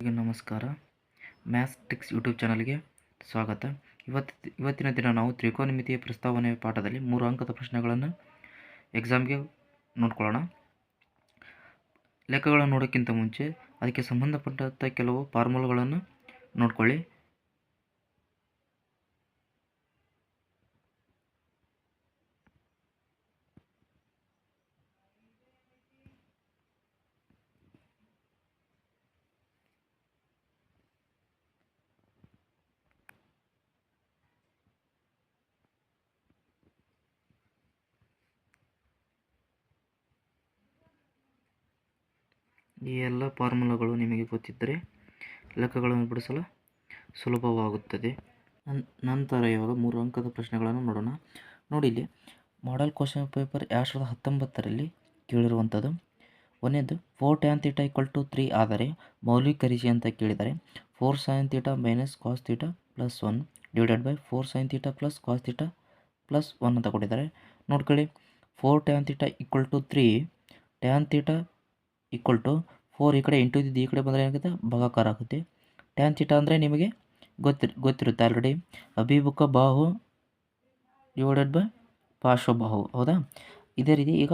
ನಮಸ್ಕಾರ. Maths ticks YouTube ಚಾನಲ್ಗೆ ಸ್ವಾಗತ. ಇವತ್ತು, ಇವತ್ತಿನ ದಿನ ನಾವು ತ್ರಿಕೋನಮಿತಿಯ ಪ್ರಸ್ತಾವನೆ ಪಾಠದಲ್ಲಿ ಮೂರು ಅಂಕದ ಪ್ರಶ್ನೆಗಳನ್ನು ಎಕ್ಸಾಮ್ಗೆ ನೋಡ್ಕೊಳ್ಳೋಣ. ಲೆಕ್ಕಗಳನ್ನು ನೋಡೋಕ್ಕಿಂತ ಮುಂಚೆ ಅದಕ್ಕೆ ಸಂಬಂಧಪಟ್ಟಂಥ ಕೆಲವು ಫಾರ್ಮುಲಾಗಳನ್ನು ನೋಡ್ಕೊಳ್ಳಿ. ಈ ಎಲ್ಲ ಫಾರ್ಮುಲಾಗಳು ನಿಮಗೆ ಗೊತ್ತಿದ್ದರೆ ಲೆಕ್ಕಗಳನ್ನು ಬಿಡಿಸಲು ಸುಲಭವಾಗುತ್ತದೆ. ನಂತರ ಇವಾಗ ಮೂರು ಅಂಕದ ಪ್ರಶ್ನೆಗಳನ್ನು ನೋಡೋಣ. ನೋಡಿ ಇಲ್ಲಿ ಮಾಡಲ್ ಕ್ವಶನ್ ಪೇಪರ್ ಎರಡು ಸಾವಿರದ ಹತ್ತೊಂಬತ್ತರಲ್ಲಿ ಕೇಳಿರುವಂಥದ್ದು. ಒಂದೇದು four tan theta equal to three ಆದರೆ ಮೌಲ್ಯೀಕರಿಸಿ ಅಂತ ಕೇಳಿದ್ದಾರೆ four sine theta minus cos theta plus one divided by four sine theta plus cos theta plus one ಅಂತ ಕೊಟ್ಟಿದ್ದಾರೆ. ನೋಡ್ಕೊಳ್ಳಿ four tan theta equal to three tan theta equal to four ಈ ಕಡೆ into ಇದ್ದಿದ್ದು ಈ ಕಡೆ ಬಂದರೆ ಏನಾಗುತ್ತೆ? ಭಾಗಾಕಾರ ಆಗುತ್ತೆ. ಟ್ಯಾನ್ ತೀಟ ಅಂದರೆ ನಿಮಗೆ ಗೊತ್ತಿರ್ ಗೊತ್ತಿರುತ್ತೆ ಆಲ್ರೆಡಿ ಅಭಿಮುಖ ಬಾಹು ಡಿವೈಡೆಡ್ ಬೈ ಪಾರ್ಶ್ವಬಾಹು. ಹೌದಾ? ಇದೇ ರೀತಿ ಈಗ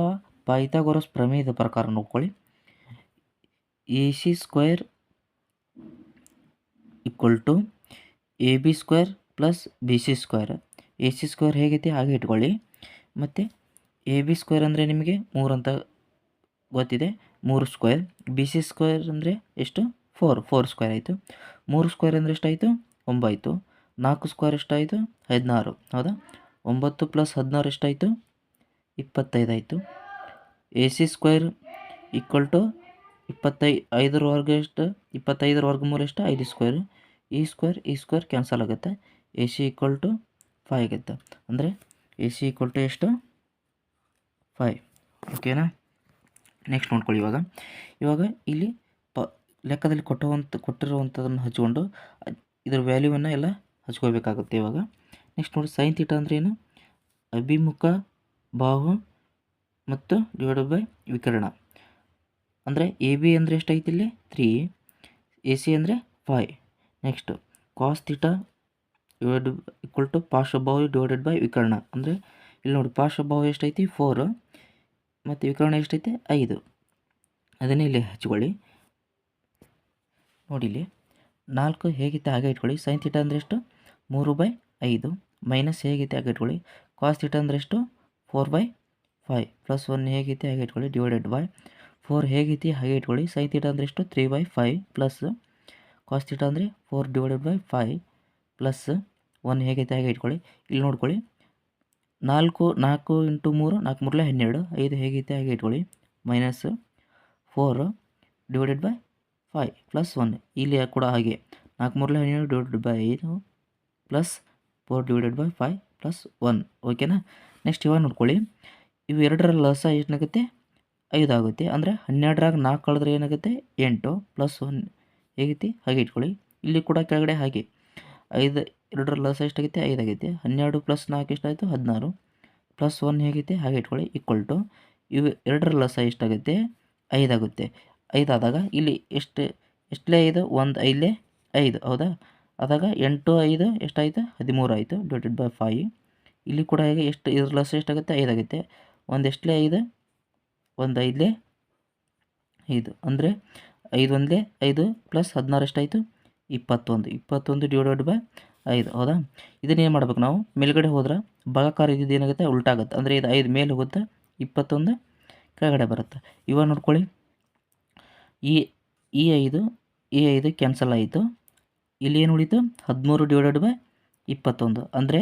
ಪೈಥಾಗೋರಸ್ ಪ್ರಮೇಯದ ಪ್ರಕಾರ ನೋಡ್ಕೊಳ್ಳಿ. A C square equal to A B square plus B C square. A C square ಹೇಗೈತಿ? ಹಾಗೆ ಇಟ್ಕೊಳ್ಳಿ. ಮತ್ತು ಎ ಬಿ ಸ್ಕ್ವೇರ್ ಅಂದರೆ ನಿಮಗೆ ಮೂರು ಅಂತ ಗೊತ್ತಿದೆ. ಮೂರು ಸ್ಕ್ವೇರ್ ಬಿ ಸಿ ಸ್ಕ್ವೇರ್ ಅಂದರೆ ಎಷ್ಟು? ಫೋರ್ ಫೋರ್ ಸ್ಕ್ವೇರ್ ಆಯಿತು. ಮೂರು ಸ್ಕ್ವೇರ್ ಅಂದರೆ ಎಷ್ಟಾಯಿತು? ಒಂಬತ್ತು. ನಾಲ್ಕು ಸ್ಕ್ವೇರ್ ಎಷ್ಟಾಯಿತು? ಹದಿನಾರು. ಹೌದಾ? ಒಂಬತ್ತು ಪ್ಲಸ್ ಹದಿನಾರು ಎಷ್ಟಾಯಿತು? ಇಪ್ಪತ್ತೈದು ಆಯಿತು. A C square equal to ಇಪ್ಪತ್ತೈ, ಐದರ ವರ್ಗ ಎಷ್ಟು? ಇಪ್ಪತ್ತೈದರ ವರ್ಗಮೂಲ ಎಷ್ಟು? ಐದು ಸ್ಕ್ವೇರ್ ಈ ಸ್ಕ್ವೇರ್ ಈ ಸ್ಕ್ವೇರ್ ಕ್ಯಾನ್ಸಲ್ ಆಗುತ್ತೆ. A C equal to five ಆಗುತ್ತೆ. ಅಂದರೆ ಎ ಸಿ ಈಕ್ವಲ್ ಟು ಎಷ್ಟು? ಫೈ ಓಕೆನಾ ನೆಕ್ಸ್ಟ್ ನೋಡ್ಕೊಳ್ಳಿ ಇವಾಗ. ಇವಾಗ ಇಲ್ಲಿ ಪ ಲೆಕ್ಕದಲ್ಲಿ ಕೊಟ್ಟುವಂಥ ಕೊಟ್ಟಿರುವಂಥದ್ದನ್ನು ಹಚ್ಕೊಂಡು ಇದರ ವ್ಯಾಲ್ಯೂವನ್ನು ಎಲ್ಲ ಹಚ್ಕೋಬೇಕಾಗುತ್ತೆ ಇವಾಗ. ನೆಕ್ಸ್ಟ್ ನೋಡಿ ಸೈನ್ ತೀಟ ಅಂದರೆ ಏನು? ಅಭಿಮುಖ ಬಾಹು ಮತ್ತು ಡಿವೈಡೆಡ್ ಬೈ ವಿಕರಣ. ಅಂದರೆ ಎ ಬಿ ಅಂದರೆ ಎಷ್ಟೈತಿ ಇಲ್ಲಿ? ತ್ರೀ ಎ ಸಿ ಅಂದರೆ five next cos theta divide equal to ಪಾರ್ಶ್ವಬಾಹು divided by ವಿಕರಣ. ಅಂದರೆ ಇಲ್ಲಿ ನೋಡಿ ಪಾರ್ಶ್ವಬಾಹು ಎಷ್ಟೈತಿ ಫೋರ್ ಮತ್ತು ವಿಕರ್ಣ ಎಷ್ಟೈತೆ? ಐದು. ಅದನ್ನೇ ಇಲ್ಲಿ ಹಚ್ಕೊಳ್ಳಿ. ನೋಡಿ ಇಲ್ಲಿ. ನಾಲ್ಕು ಹೇಗಿತ್ತೆ ಹಾಗೆ ಇಟ್ಕೊಳ್ಳಿ. ಸೈನ್ ತೀಟ ಅಂದರೆ ಎಷ್ಟು? ಮೂರು ಬೈ ಐದು. ಮೈನಸ್ ಹೇಗಿತ್ತು ಹಾಗೆ ಇಟ್ಕೊಳ್ಳಿ. ಕಾಸ್ ತೀಟ ಅಂದರೆ ಎಷ್ಟು? Four by five plus one ಹೇಗಿತ್ತು ಹಾಗೆ ಇಟ್ಕೊಳ್ಳಿ. ಡಿವೈಡೆಡ್ ಬೈ ಫೋರ್ ಹೇಗಿತ್ತು ಹಾಗೆ ಇಟ್ಕೊಳ್ಳಿ. ಸೈನ್ ತೀಟ ಅಂದರೆ ಎಷ್ಟು? Three by five plus cos theta ಅಂದರೆ four divided by five plus one ಹೇಗೈತೆ ಹಾಗೆ ಇಟ್ಕೊಳ್ಳಿ. ಇಲ್ಲಿ ನೋಡ್ಕೊಳ್ಳಿ. ನಾಲ್ಕು ನಾಲ್ಕು ಇಂಟು ಮೂರು, ನಾಲ್ಕು ಮೂರಲೆ ಹನ್ನೆರಡು. ಐದು ಹೇಗೈತೆ, ಹಾಗೆ ಇಟ್ಕೊಳ್ಳಿ. Minus four divided by five plus one ಇಲ್ಲಿ ಕೂಡ ಹಾಗೆ. ನಾಲ್ಕು ಮೂರಲೆ ಹನ್ನೆರಡು ಡಿವೈಡೆಡ್ ಬೈ ಐದು plus four divided by five plus one ಓಕೆನಾ ನೆಕ್ಸ್ಟ್ ಇವಾಗ ನೋಡ್ಕೊಳ್ಳಿ. ಇವು ಎರಡರ ಲಸ ಏನಾಗುತ್ತೆ? ಐದು ಆಗುತ್ತೆ. ಅಂದರೆ ಹನ್ನೆರಡರಾಗ ನಾಲ್ಕು ಕಳೆದ್ರೆ ಏನಾಗುತ್ತೆ? ಎಂಟು ಪ್ಲಸ್ ಒನ್ ಹೇಗೈತಿ? ಹಾಗೆ ಇಟ್ಕೊಳ್ಳಿ. ಇಲ್ಲಿ ಕೂಡ ಕೆಳಗಡೆ ಹಾಗೆ. ಐದು, ಎರಡರ ಲಸ ಎಷ್ಟಾಗೈತೆ ಐದು ಆಗೈತೆ. ಹನ್ನೆರಡು ಪ್ಲಸ್ ನಾಲ್ಕು ಎಷ್ಟಾಯಿತು ಹದಿನಾರು. ಪ್ಲಸ್ ಒನ್ ಹೇಗೈತೆ? ಹಾಗೆ ಇಟ್ಕೊಳ್ಳಿ. ಈಕ್ವಲ್ ಟು ಇವು ಎರಡರ ಲಸ ಎಷ್ಟಾಗುತ್ತೆ ಐದಾಗುತ್ತೆ ಐದಾದಾಗ ಇಲ್ಲಿ ಎಷ್ಟು, ಎಷ್ಟಲೇ ಐದು? ಒಂದು ಐದಲೇ ಐದು. ಹೌದಾ? ಆದಾಗ ಎಂಟು ಐದು ಎಷ್ಟಾಯಿತು ಹದಿಮೂರು ಆಯಿತು. ಡಿವೈಡೆಡ್ ಬೈ ಫೈ ಇಲ್ಲಿ ಕೂಡ ಹೇಗೆ ಎಷ್ಟು, ಇದ್ರ ಲಸ ಎಷ್ಟಾಗುತ್ತೆ ಐದಾಗುತ್ತೆ ಒಂದು ಎಷ್ಟಲೇ ಐದು? ಒಂದು ಐದಲೇ ಐದು. ಅಂದರೆ ಐದು ಒಂದಲೇ ಐದು ಪ್ಲಸ್ ಹದಿನಾರು ಎಷ್ಟಾಯಿತು ಇಪ್ಪತ್ತೊಂದು ಇಪ್ಪತ್ತೊಂದು ಡಿವೈಡೆಡ್ ಬೈ ಐದು, ಹೌದಾ? ಇದನ್ನೇನು ಮಾಡ್ಬೇಕು ನಾವು? ಮೇಲ್ಗಡೆ ಹೋದ್ರೆ ಭಾಗಾಕಾರ ಇದ್ದಿದ್ದು ಏನಾಗುತ್ತೆ? ಉಲ್ಟಾಗುತ್ತೆ ಅಂದರೆ ಇದು ಐದು ಮೇಲೆ ಹೋಗುತ್ತೆ, ಇಪ್ಪತ್ತೊಂದು ಕೆಳಗಡೆ ಬರುತ್ತೆ. ಇವಾಗ ನೋಡ್ಕೊಳ್ಳಿ. ಈ ಈ ಐದು ಈ ಐದು ಕ್ಯಾನ್ಸಲ್ ಆಯಿತು. ಇಲ್ಲಿ ಏನು ಉಳಿತು? ಹದಿಮೂರು ಡಿವೈಡೆಡ್ ಬೈ ಇಪ್ಪತ್ತೊಂದು. ಅಂದರೆ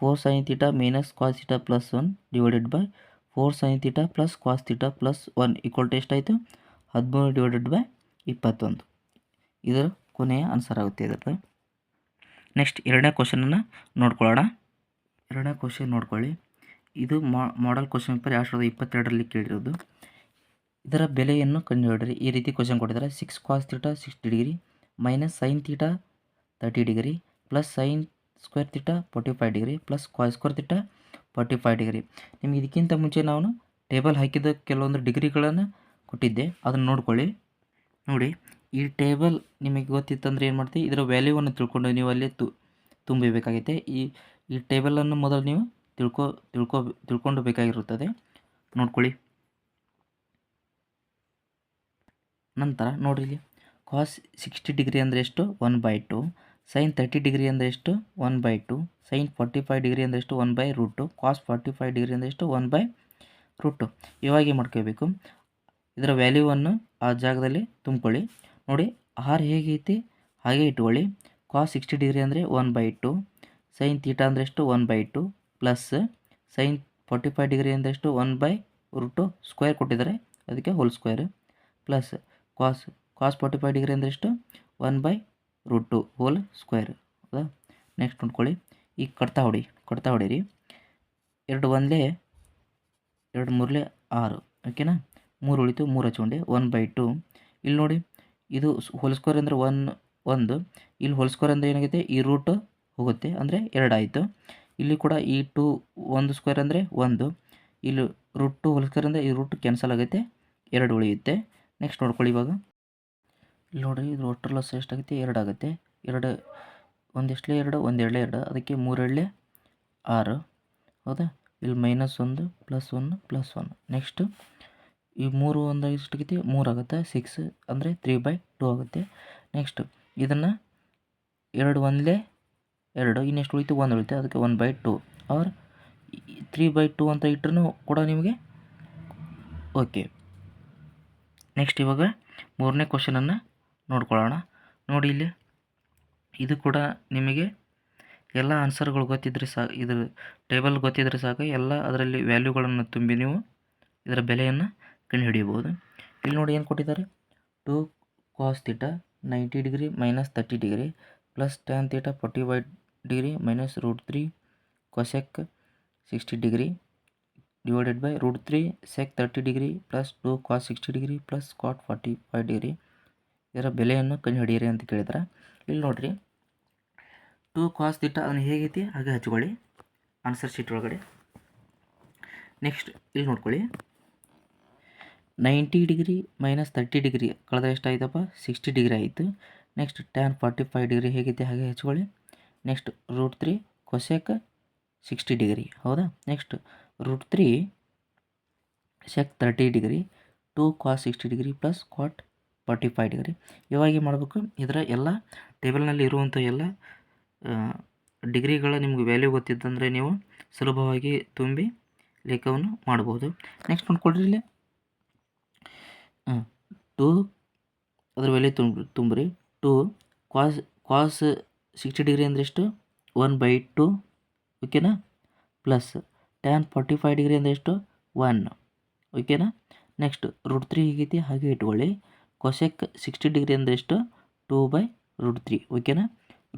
four sine theta minus cos theta plus one divided by four sine theta plus cos theta plus one equal to ಎಷ್ಟಾಯಿತು? ಹದಿಮೂರು ಡಿವೈಡೆಡ್ ಬೈ ಇಪ್ಪತ್ತೊಂದು. ಇದರ ಕೊನೆಯ ಆನ್ಸರ್ ಆಗುತ್ತೆ ಇದಕ್ಕೆ. ನೆಕ್ಸ್ಟ್ ಎರಡನೇ ಕ್ವಶನನ್ನು ನೋಡ್ಕೊಳ್ಳೋಣ. ಎರಡನೇ ಕ್ವಶನ್ ನೋಡ್ಕೊಳ್ಳಿ. ಇದು ಮಾಡೆಲ್ ಕ್ವಶನ್ ಪೇಪರ್ ಎರಡು ಸಾವಿರದ ಇಪ್ಪತ್ತೆರಡರಲ್ಲಿ ಕೇಳಿರೋದು. ಇದರ ಬೆಲೆಯನ್ನು ಕಂಡುಹಿಡಿರಿ ಈ ರೀತಿ ಕ್ವಶನ್ ಕೊಟ್ಟಿದ್ದಾರೆ. Six cos theta sixty degree minus sine theta thirty degree plus sine square theta forty five degree plus cos square theta forty five degree ನಿಮ್ಗೆ ಇದಕ್ಕಿಂತ ಮುಂಚೆ ನಾನು ಟೇಬಲ್ ಹಾಕಿದ ಕೆಲವೊಂದು ಡಿಗ್ರಿಗಳನ್ನು ಕೊಟ್ಟಿದ್ದೆ. ಅದನ್ನು ನೋಡ್ಕೊಳ್ಳಿ. ನೋಡಿ. ಈ ಟೇಬಲ್ ನಿಮಗೆ ಗೊತ್ತಿತ್ತಂದ್ರೆ ಏನು ಮಾಡ್ತೀವಿ ಇದರ ವ್ಯಾಲ್ಯೂವನ್ನು ತಿಳ್ಕೊಂಡು ನೀವು ಅಲ್ಲಿ ತು, ತುಂಬಬೇಕಾಗೈತೆ. ಈ ಈ ಟೇಬಲನ್ನು ಮೊದಲು ನೀವು ತಿಳ್ಕೊ ತಿಳ್ಕೊ, ತಿಳ್ಕೊಂಡು ಬೇಕಾಗಿರುತ್ತದೆ. ನೋಡ್ಕೊಳ್ಳಿ. ನಂತರ ನೋಡ್ರಿ ಕಾಸ್ ಸಿಕ್ಸ್ಟಿ ಡಿಗ್ರಿ ಅಂದರೆ ಎಷ್ಟು? One by two sine thirty degree ಅಂದರೆ ಎಷ್ಟು? One by two sine forty five degree ಅಂದರೆ ಎಷ್ಟು? One by root cos forty five degree ಅಂದರೆ ಎಷ್ಟು? ಒನ್ ಬೈ ರೂಟ್ ಇವಾಗ ಮಾಡ್ಕೋಬೇಕು ಇದರ ವ್ಯಾಲ್ಯೂವನ್ನು ಆ ಜಾಗದಲ್ಲಿ ತುಂಬ್ಕೊಳ್ಳಿ. ನೋಡಿ ಆರ್ ಹೇಗೈತಿ? ಹಾಗೆ ಇಟ್ಕೊಳ್ಳಿ. ಕಾಸ್ ಸಿಕ್ಸ್ಟಿ ಡಿಗ್ರಿ ಅಂದರೆ one by two sine theta ಅಂದರೆ ಎಷ್ಟು? One by two plus sine forty five degree ಅಂದರೆ ಎಷ್ಟು? ಒನ್ ಬೈ ರೂಟು ಸ್ಕ್ವೇರ್ ಕೊಟ್ಟಿದ್ದಾರೆ. ಅದಕ್ಕೆ whole square plus cos cos forty five degree ಅಂದರೆ ಎಷ್ಟು? One by root two whole square ಹೌದಾ? Next ನೋಡ್ಕೊಳ್ಳಿ. ಈಗ ಕಟ್ತಾ ಹೊಡಿ ಕಡ್ತಾ ಹೊಡಿರಿ. ಎರಡು ಒಂದಲೇ, ಎರಡು ಮೂರಲೇ ಆರು. ಓಕೆನಾ? ಮೂರು ಉಳಿತು ಮೂರು ಹಚ್ಕೊಂಡೆ. ಒನ್ ಬೈ ಟು ಇಲ್ಲಿ ನೋಡಿ. ಇದು ಹೋಲ್ ಸ್ಕ್ವೇರ್ ಅಂದರೆ ಒನ್ ಒಂದು. ಇಲ್ಲಿ ಹೋಲ್ ಸ್ಕ್ವೇರ್ ಅಂದರೆ ಏನಾಗುತ್ತೆ? ಈ ರೂಟ್ ಹೋಗುತ್ತೆ ಅಂದರೆ ಎರಡು ಆಯಿತು ಇಲ್ಲಿ ಕೂಡ ಈ ಟು ಒಂದು ಸ್ಕ್ವೇರ್ ಅಂದರೆ ಒಂದು. ಇಲ್ಲಿ ರೂಟ್ ಟು ಹೋಲ್ ಸ್ಕ್ವೇರ್ ಅಂದರೆ ಈ ರೂಟ್ ಕ್ಯಾನ್ಸಲ್ ಆಗುತ್ತೆ, ಎರಡು ಉಳಿಯುತ್ತೆ. ನೆಕ್ಸ್ಟ್ ನೋಡ್ಕೊಳ್ಳಿ ಇವಾಗ. ಇಲ್ಲಿ ನೋಡಿರಿ, ಇದು ಒಟ್ಟರ್ ಲಾಸ್ ಎಷ್ಟಾಗುತ್ತೆ? ಎರಡು ಆಗುತ್ತೆ. ಎರಡು, ಒಂದೆಷ್ಟಲೇ ಎರಡು, ಒಂದೆರಡಲೇ ಎರಡು. ಅದಕ್ಕೆ ಮೂರೆರಡಲೇ ಆರು. ಹೌದಾ? ಇಲ್ಲಿ ಮೈನಸ್ ಒಂದು plus one plus one next ಈ ಮೂರು ಒಂದು ಎಷ್ಟಾಗೈತಿ ಮೂರು ಆಗುತ್ತೆ. ಸಿಕ್ಸ್ ಅಂದರೆ ತ್ರೀ ಬೈ ಟೂ ಆಗುತ್ತೆ. ನೆಕ್ಸ್ಟ್ ಇದನ್ನು ಎರಡು ಒಂದಲೇ ಎರಡು, ಇನ್ನೆಷ್ಟು ಉಳಿತು? ಒಂದು ಉಳಿತು. ಅದಕ್ಕೆ one by two or three by two ಅಂತ ಇಟ್ಟರು ಕೂಡ ನಿಮಗೆ ಓಕೆ ನೆಕ್ಸ್ಟ್ ಇವಾಗ ಮೂರನೇ ಕ್ವಶನನ್ನು ನೋಡ್ಕೊಳ್ಳೋಣ. ನೋಡಿ ಇಲ್ಲಿ ಇದು ಕೂಡ ನಿಮಗೆ ಎಲ್ಲ ಆನ್ಸರ್ಗಳು ಗೊತ್ತಿದ್ರೆ ಸಾಕು ಇದ್ರ ಟೇಬಲ್ ಗೊತ್ತಿದ್ರೆ ಸಾಕು. ಎಲ್ಲ ಅದರಲ್ಲಿ ವ್ಯಾಲ್ಯೂಗಳನ್ನು ತುಂಬಿ ನೀವು ಇದರ ಬೆಲೆಯನ್ನು ಕಂಡುಹಿಡಿಯಬಹುದು ಇಲ್ಲಿ ನೋಡಿ ಏನು ಕೊಟ್ಟಿದ್ದಾರೆ? Two cos theta ninety degree minus thirty degree plus tan theta forty five degree minus root three cosec sixty degree divided by root three sec thirty degree plus two cos sixty degree plus cot forty five degree ಇದರ ಬೆಲೆಯನ್ನು ಕಂಡುಹಿಡಿಯಿರಿ ಅಂತ ಕೇಳಿದ್ರೆ. ಇಲ್ಲಿ ನೋಡಿರಿ. To cos theta ಅದನ್ನು ಹೇಗೈತಿ? ಹಾಗೆ ಹಚ್ಕೊಳ್ಳಿ ಆನ್ಸರ್ ಶೀಟ್ ಒಳಗಡೆ. ನೆಕ್ಸ್ಟ್ ಇಲ್ಲಿ ನೋಡ್ಕೊಳ್ಳಿ. Ninety degree minus thirty degree ಕಳೆದ ಎಷ್ಟಾಯಿತಪ್ಪ? ಸಿಕ್ಸ್ಟಿ ಡಿಗ್ರಿ ಆಯಿತು. Next tan forty five degree ಹೇಗಿದೆ ಹಾಗೆ ಹೆಚ್ಚುಕೊಳ್ಳಿ next root three cosec sixty degree. ಹೌದಾ? Next root three sec thirty degree two cos sixty degree plus cot forty five degree. ಇವಾಗ ಏನು ಮಾಡಬೇಕು? ಇದರ ಎಲ್ಲ ಟೇಬಲ್ನಲ್ಲಿ ಇರುವಂಥ ಎಲ್ಲ ಡಿಗ್ರಿಗಳ ನಿಮ್ಗೆ ವ್ಯಾಲ್ಯೂ ಗೊತ್ತಿದ್ದಂದರೆ ನೀವು ಸುಲಭವಾಗಿ ತುಂಬಿ ಲೇಖವನ್ನು ಮಾಡ್ಬೋದು. ನೆಕ್ಸ್ಟ್ ನೋಡ್ಕೊಳ್ರಿ ಇಲ್ಲಿ. ಟು, ಅದ್ರ ವ್ಯಾಲ್ಯೂ ತುಂಬ, ತುಂಬ್ರಿ. Two, cos cos sixty degree ಅಂದರೆ ಎಷ್ಟು? ಒನ್ ಬೈ ಟು, ಓಕೆನಾ? Plus tan forty five degree ಅಂದರೆ ಎಷ್ಟು? ಒನ್, ಓಕೆನಾ? ನೆಕ್ಸ್ಟ್, ರೂಟ್ ತ್ರೀ ಹೇಗೈತಿ, ಹಾಗೆ ಇಟ್ಕೊಳ್ಳಿ. ಕೊಸೆಕ್ ಸಿಕ್ಸ್ಟಿ ಡಿಗ್ರಿ ಅಂದರೆ ಎಷ್ಟು? ಟೂ ಬೈ ರೂಟ್ ತ್ರೀ, ಓಕೆನಾ?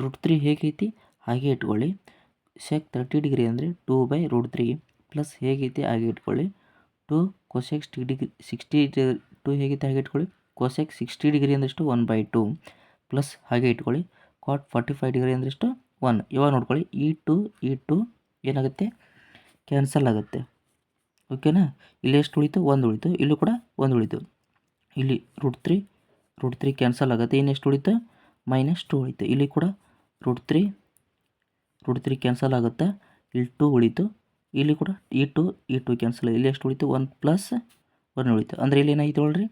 ರೂಟ್ ತ್ರೀ ಹೇಗೈತಿ? ಹಾಗೆ ಇಟ್ಕೊಳ್ಳಿ. ಸೆಕ್ ತರ್ಟಿ ಡಿಗ್ರಿ ಅಂದರೆ two by root three, plus ಹೇಗೈತಿ? ಹಾಗೆ ಇಟ್ಕೊಳ್ಳಿ. Two cosec degree sixty two ಹೇಗಿದೆ ಹಾಗೆ ಇಟ್ಕೊಳ್ಳಿ? ಕೊಸೆಕ್ ಸಿಕ್ಸ್ಟಿ ಡಿಗ್ರಿ ಅಂದಷ್ಟು ಒನ್ ಬೈ ಟು ಪ್ಲಸ್ ಹಾಗೆ ಇಟ್ಕೊಳ್ಳಿ. ಕಾಟ್ ಫಾರ್ಟಿ ಫೈವ್ ಡಿಗ್ರಿ ಅಂದಷ್ಟು ಒನ್ ಇವಾಗ ನೋಡ್ಕೊಳ್ಳಿ ಈ ಟು ಈ ಟು ಏನಾಗುತ್ತೆ? ಕ್ಯಾನ್ಸಲ್ ಆಗುತ್ತೆ. ಓಕೆನಾ ಇಲ್ಲಿ ಎಷ್ಟು ಉಳಿತು? ಒಂದು ಉಳಿತು. ಇಲ್ಲೂ ಕೂಡ ಒಂದು ಉಳಿತು. ಇಲ್ಲಿ root three root three cancel ಆಗುತ್ತೆ. ಇನ್ನೆಷ್ಟು ಉಳಿತು? ಮೈನಸ್ ಟು ಉಳಿತು. ಇಲ್ಲಿ ಕೂಡ root three root three cancel ಆಗುತ್ತೆ? ಇಲ್ಲಿ ಟು ಉಳಿತು. ಇಲ್ಲಿ ಕೂಡ ಈ ಟು ಈ ಟು ಕ್ಯಾನ್ಸಲ್ ಇಲ್ಲಿ ಎಷ್ಟು ಉಳಿತು? ಒನ್ ಪ್ಲಸ್ ಒನ್ ಉಳಿತು. ಅಂದರೆ ಇಲ್ಲಿ ಏನಾಯ್ತು ನೋಡ್ರಿ?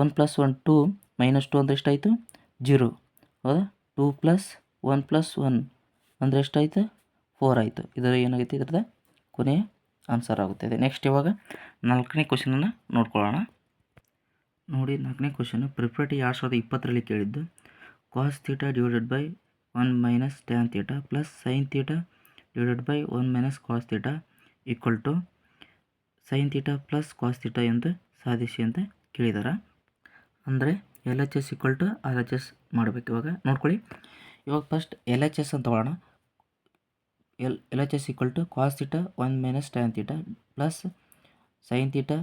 One plus one two minus two ಅಂದರೆ ಎಷ್ಟಾಯಿತು? ಜೀರೋ. ಹೌದಾ? Two plus one plus one ಅಂದರೆ ಎಷ್ಟಾಯಿತು? ಫೋರ್ ಆಯಿತು. ಇದರ ಏನಾಗೈತೆ? ಇದ್ರದ್ದು ಕೊನೆಯ ಆನ್ಸರ್ ಆಗುತ್ತದೆ ನೆಕ್ಸ್ಟ್ ಇವಾಗ ನಾಲ್ಕನೇ ಕ್ವಶನನ್ನು ನೋಡ್ಕೊಳ್ಳೋಣ. ನೋಡಿ, ನಾಲ್ಕನೇ ಕ್ವಶನು ಪ್ರಿಪ್ರೇಟಿ ಎರಡು ಸಾವಿರದ ಇಪ್ಪತ್ತರಲ್ಲಿ ಕೇಳಿದ್ದು. Cos theta divided by one minus tan theta plus sine theta divided by one minus cos theta equal to sine theta plus cos theta ಎಂದು ಸಾಧಿಸಿ ಅಂತ ಕೇಳಿದಾರೆ. ಅಂದರೆ L H S equal to R H S ಮಾಡಬೇಕು ಇವಾಗ. ನೋಡ್ಕೊಳ್ಳಿ. ಇವಾಗ first L H S ಅಂತ ತಗೊಳ್ಳೋಣ L L H S equal to cos theta one minus tan theta plus sine theta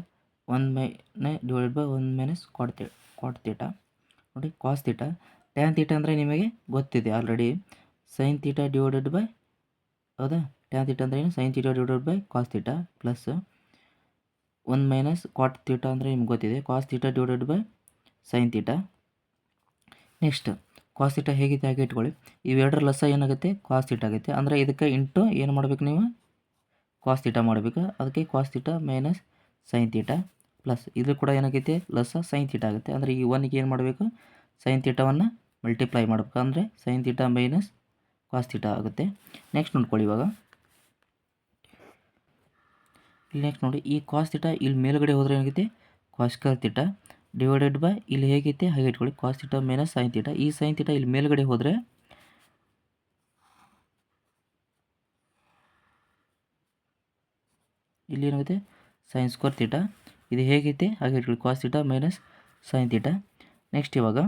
one minus divide by one minus cot theta cot theta ನೋಡಿ cos theta tan theta ಅಂದರೆ ನಿಮಗೆ ಗೊತ್ತಿದೆ already sine theta divided by ಹೌದಾ? Tan theta ಅಂದರೆ ಏನು? Sine theta divided by cos theta plus one minus cot theta ಅಂದರೆ ನಿಮ್ಗೆ ಗೊತ್ತಿದೆ. Cos theta divided by sine theta next cos theta ಹೇಗಿದೆ ಹಾಗೆ ಇಟ್ಕೊಳ್ಳಿ. ಇವೆರಡರ ಲಸ ಏನಾಗುತ್ತೆ? ಕಾಸ್ ತೀಟ ಆಗುತ್ತೆ. ಅಂದರೆ ಇದಕ್ಕೆ ಇಂಟು ಏನು ಮಾಡ್ಬೇಕು ನೀವು? ಕಾಸ್ ತೀಟ ಮಾಡಬೇಕು. ಅದಕ್ಕೆ cos theta minus sine theta plus ಇದು ಕೂಡ ಏನಾಗೈತೆ? ಲಸ ಸೈನ್ ತೀಟ ಆಗುತ್ತೆ. ಅಂದರೆ ಈ ಒನ್ಗೆ ಏನು ಮಾಡಬೇಕು? ಸೈನ್ ತೀಟವನ್ನು ಮಲ್ಟಿಪ್ಲೈ ಮಾಡಬೇಕು. ಅಂದರೆ sine theta minus cos theta ಆಗುತ್ತೆ. ನೆಕ್ಸ್ಟ್ ನೋಡ್ಕೊಳ್ಳಿ ಇವಾಗ. ಇಲ್ಲಿ ನೆಕ್ಸ್ಟ್ ನೋಡಿ, ಈ ಕಾಸ್ ಥೀಟಾ ಇಲ್ಲಿ ಮೇಲ್ಗಡೆ ಹೋದರೆ ಏನಾಗುತ್ತೆ? ಕಾಸ್ಕರ್ ಥೀಟಾ ಡಿವೈಡೆಡ್ ಬೈ ಇಲ್ಲಿ ಹೇಗೈತೆ? ಹಾಗೆ ಇಟ್ಕೊಳ್ಳಿ. Cos theta minus sine theta ಈ ಸೈನ್ ಥೀಟಾ ಇಲ್ಲಿ ಮೇಲ್ಗಡೆ ಹೋದರೆ ಇಲ್ಲಿ ಏನಾಗುತ್ತೆ? ಸೈನ್ ಸ್ಕ್ವೇರ್ ಥೀಟಾ ಇದು ಹೇಗೈತೆ? ಹಾಗೆ ಇಟ್ಕೊಳ್ಳಿ. Cos theta minus sine theta next ಇವಾಗ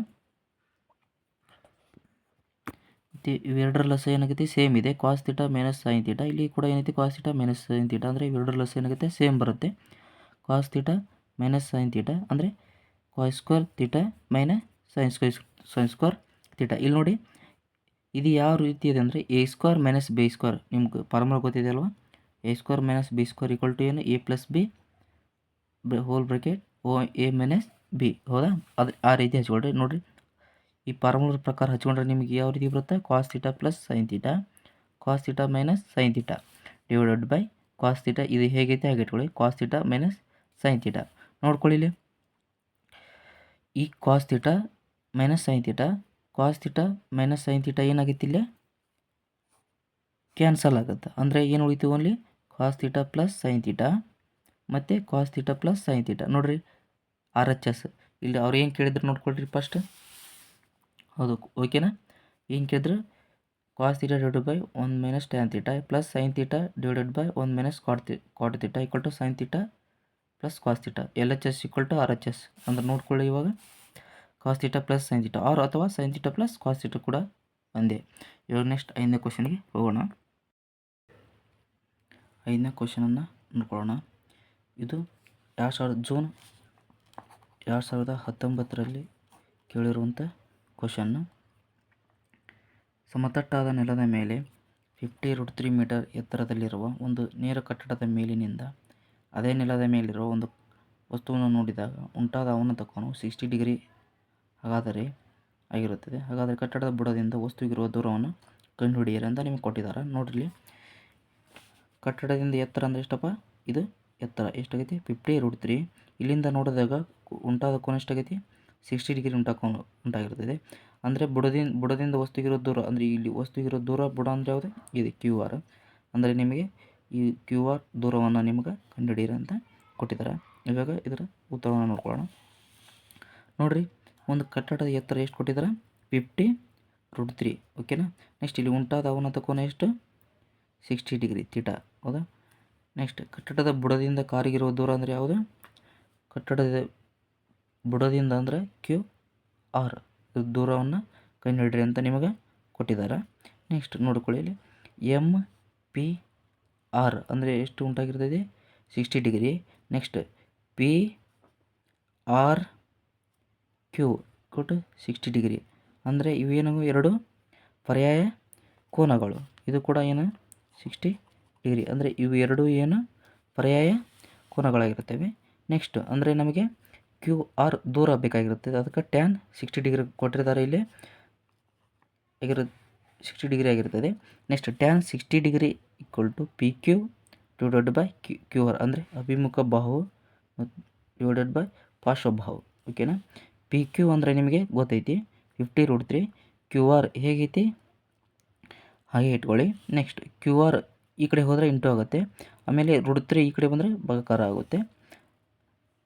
ಮತ್ತೆ ಇವೆರಡರ ಲಸ ಏನಾಗುತ್ತೆ? ಸೇಮ್ ಇದೆ. Cos theta minus sine theta ಇಲ್ಲಿ ಕೂಡ ಏನೈತೆ cos theta minus sine theta ಅಂದರೆ ಇವೆರಡರ ಲಸ ಏನಾಗುತ್ತೆ? ಸೇಮ್ ಬರುತ್ತೆ. Cos theta minus sine theta ಅಂದರೆ cos square theta minus sine square sine square theta ಇಲ್ಲಿ ನೋಡಿ, ಇದು ಯಾವ ರೀತಿ ಇದೆ ಅಂದರೆ A square minus B square ನಿಮ್ಗೆ ಫಾರ್ಮುಲಾ ಗೊತ್ತಿದೆ ಅಲ್ವಾ? A square minus B square equal to ಏನು? A plus B whole bracket O A minus B ಹೌದಾ? ಅದು ಆ ರೀತಿ ಹಚ್ಕೊಳ್ರಿ. ನೋಡಿರಿ. ಈ ಫಾರ್ಮುಲಾ ಪ್ರಕಾರ ಹಚ್ಕೊಂಡ್ರೆ ನಿಮಗೆ ಯಾವ ರೀತಿ ಬರುತ್ತೆ? Cos theta plus sine theta cos theta minus sine theta divided by cos theta ಇದು ಹೇಗೈತೆ? ಹಾಗೆ ಇಟ್ಕೊಳ್ಳಿ. Cos theta minus sine theta ನೋಡ್ಕೊಳ್ಳಿ ಈ cos theta minus sine theta cos theta minus sine theta ಏನಾಗುತ್ತೆ ಇಲ್ಲಿ? ಕ್ಯಾನ್ಸಲ್ ಆಗುತ್ತೆ. ಅಂದರೆ ಏನು ಉಳಿತು only cos theta plus sine theta ಮತ್ತು cos theta plus sine theta ನೋಡಿರಿ. ಆರ್ ಎಚ್ ಎಸ್ ಇಲ್ಲಿ ಅವ್ರು ಏನು ಕೇಳಿದ್ರು ನೋಡ್ಕೊಳ್ರಿ ಫಸ್ಟ್ ಹೌದು, ಓಕೆನಾ? ಏನು ಕೇಳಿದ್ರೆ? Cos theta divided by one minus tan theta plus sine theta divided by one minus cot theta cot theta equal to sine theta plus cos theta L H S equal to R H S ಅಂದ್ರೆ ನೋಡ್ಕೊಳ್ಳಿ ಇವಾಗ. Cos theta plus sine theta or ಅಥವಾ sine theta plus cos theta ಕೂಡ ಒಂದೇ. ಇವಾಗ next ಐದನೇ ಕ್ವಶನ್ಗೆ ಹೋಗೋಣ. ಐದನೇ ಕ್ವಶನನ್ನು ನೋಡ್ಕೊಳ್ಳೋಣ. ಇದು ಎರಡು ಸಾವಿರದ, ಜೂನ್ ಎರಡು ಸಾವಿರದ ಹತ್ತೊಂಬತ್ತರಲ್ಲಿ ಕೇಳಿರುವಂಥ ಕ್ವಶನ್ನು ಸಮತಟ್ಟಾದ ನೆಲದ ಮೇಲೆ ಫಿಫ್ಟಿ ರೂಟ್ ತ್ರೀ ಮೀಟರ್ ಎತ್ತರದಲ್ಲಿರುವ ಒಂದು ನೇರ ಕಟ್ಟಡದ ಮೇಲಿನಿಂದ ಅದೇ ನೆಲದ ಮೇಲಿರುವ ಒಂದು ವಸ್ತುವನ್ನು ನೋಡಿದಾಗ ಉಂಟಾದ ಅವನತ ಕೋನವು ಸಿಕ್ಸ್ಟಿ ಡಿಗ್ರಿ ಹಾಗಾದರೆ ಆಗಿರುತ್ತದೆ. ಹಾಗಾದರೆ ಕಟ್ಟಡದ ಬುಡದಿಂದ ವಸ್ತುವಿಗಿರುವ ದೂರವನ್ನು ಕಂಡುಹಿಡಿಯಿರಿ ಅಂತ ನಿಮಗೆ ಕೊಟ್ಟಿದ್ದಾರೆ. ನೋಡಿರಿ. ಕಟ್ಟಡದಿಂದ ಎತ್ತರ ಅಂದರೆ ಎಷ್ಟಪ್ಪ? ಇದು ಎತ್ತರ. ಎಷ್ಟಾಗೈತಿ? ಫಿಫ್ಟಿ ರೂಟ್ ತ್ರೀ ಇಲ್ಲಿಂದ ನೋಡಿದಾಗ ಉಂಟಾದ ಕೋನ ಎಷ್ಟಾಗೈತಿ? ಸಿಕ್ಸ್ಟಿ ಡಿಗ್ರಿ ಉಂಟಾ ಉಂಟಾಗಿರುತ್ತದೆ. ಅಂದರೆ ಬುಡದಿಂದ ಬುಡದಿಂದ ವಸ್ತುಗಿರೋ ದೂರ, ಅಂದರೆ ಇಲ್ಲಿ ವಸ್ತುಗಿರೋ ದೂರ ಬುಡ ಅಂದರೆ ಯಾವುದು? ಇದು ಕ್ಯೂ ಆರ್ ಅಂದರೆ ನಿಮಗೆ ಈ ಕ್ಯೂ ಆರ್ ದೂರವನ್ನು ನಿಮಗೆ ಕಂಡುಹಿಡಿಯಿರಿ ಅಂತ ಕೊಟ್ಟಿದ್ದಾರೆ. ಇವಾಗ ಇದರ ಉತ್ತರವನ್ನು ನೋಡ್ಕೊಳ್ಳೋಣ. ನೋಡಿರಿ, ಒಂದು ಕಟ್ಟಡದ ಎತ್ತರ ಎಷ್ಟು ಕೊಟ್ಟಿದ್ದಾರೆ? ಫಿಫ್ಟಿ ರೂಟ್ ತ್ರೀ ಓಕೆನಾ ನೆಕ್ಸ್ಟ್ ಇಲ್ಲಿ ಉಂಟಾದ ಅವನತ ಕೋನ ಎಷ್ಟು? ಸಿಕ್ಸ್ಟಿ ಡಿಗ್ರಿ ಥೀಟಾ ಹೌದಾ? ನೆಕ್ಸ್ಟ್ ಕಟ್ಟಡದ ಬುಡದಿಂದ ಕಾರಿಗಿರುವ ದೂರ ಅಂದರೆ ಯಾವುದು? ಕಟ್ಟಡದ ಬುಡದಿಂದ ಅಂದರೆ ಕ್ಯೂ ಆರ್ ದೂರವನ್ನು ಕಂಡುಹಿಡ್ರಿ ಅಂತ ನಿಮಗೆ ಕೊಟ್ಟಿದ್ದಾರೆ. ನೆಕ್ಸ್ಟ್ ನೋಡ್ಕೊಳ್ಳಿ ಇಲ್ಲಿ. ಎಂ ಪಿ ಆರ್ ಅಂದರೆ ಎಷ್ಟು ಉಂಟಾಗಿರ್ತದೆ sixty degree next P R Q ಕೊಟ್ಟು ಸಿಕ್ಸ್ಟಿ ಡಿಗ್ರಿ ಅಂದರೆ ಇವೇನು ಎರಡು ಪರ್ಯಾಯ ಕೋನಗಳು. ಇದು ಕೂಡ ಏನು? ಸಿಕ್ಸ್ಟಿ ಡಿಗ್ರಿ ಅಂದರೆ ಇವು ಎರಡು ಏನು? ಪರ್ಯಾಯ ಕೋನಗಳಾಗಿರ್ತವೆ. ನೆಕ್ಸ್ಟ್ ಅಂದರೆ ನಮಗೆ ಕ್ಯೂ ಆರ್ ದೂರ ಬೇಕಾಗಿರುತ್ತೆ ಅದಕ್ಕೆ ಟ್ಯಾನ್ ಸಿಕ್ಸ್ಟಿ ಡಿಗ್ರಿ ಕೊಟ್ಟಿರ್ತಾರೆ ಇಲ್ಲಿ. ಆಗಿರೋ ಸಿಕ್ಸ್ಟಿ ಡಿಗ್ರಿ ಆಗಿರ್ತದೆ. Next tan sixty degree equal to P Q divided by Q Q R ಅಂದರೆ ಅಭಿಮುಖ ಬಾಹು ಮತ್ತು ಡಿವೈಡೆಡ್ ಬೈ ಪಾರ್ಶ್ವಬಾಹು. ಓಕೆನಾ ಪಿ ಕ್ಯೂ ಅಂದರೆ ನಿಮಗೆ ಗೊತ್ತೈತಿ. Fifty root three Q R ಹೇಗೈತಿ? ಹಾಗೆ ಇಟ್ಕೊಳ್ಳಿ. ನೆಕ್ಸ್ಟ್ ಕ್ಯೂ ಆರ್ ಈ ಕಡೆ ಹೋದರೆ ಇಂಟು ಆಗುತ್ತೆ. ಆಮೇಲೆ ರೂಟ್ ತ್ರೀ ಈ ಕಡೆ ಬಂದರೆ ಬಗಕಾರ ಆಗುತ್ತೆ.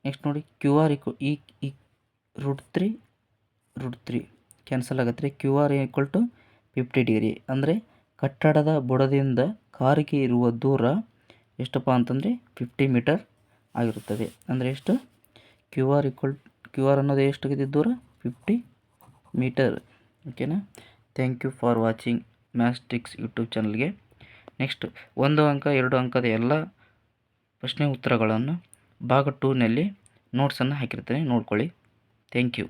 ನೆಕ್ಸ್ಟ್ ನೋಡಿ ಕ್ಯೂ ಆರ್ ಈಕ್ವ ಈ ಈ root three root three cancel ಆಗುತ್ತೆ Q R equal to fifty degree ಅಂದರೆ ಕಟ್ಟಡದ ಬುಡದಿಂದ ಕಾರಿಗೆ ಇರುವ ದೂರ ಎಷ್ಟಪ್ಪ ಅಂತಂದರೆ ಫಿಫ್ಟಿ ಮೀಟರ್ ಆಗಿರುತ್ತದೆ. ಅಂದರೆ ಎಷ್ಟು? Q R equal Q R ಅನ್ನೋದು ಎಷ್ಟಾಗಿದೆ ದೂರ? ಫಿಫ್ಟಿ ಮೀಟರ್ ಓಕೆನಾ thank you for watching Mastics YouTube ಚಾನಲ್ಗೆ ನೆಕ್ಸ್ಟ್ ಒಂದು ಅಂಕ, ಎರಡು ಅಂಕದ ಎಲ್ಲ ಪ್ರಶ್ನೆ ಉತ್ತರಗಳನ್ನು ಭಾಗ ಟೂನಲ್ಲಿ ನೋಟ್ಸನ್ನು ಹಾಕಿರ್ತೇನೆ ನೋಡ್ಕೊಳ್ಳಿ. Thank you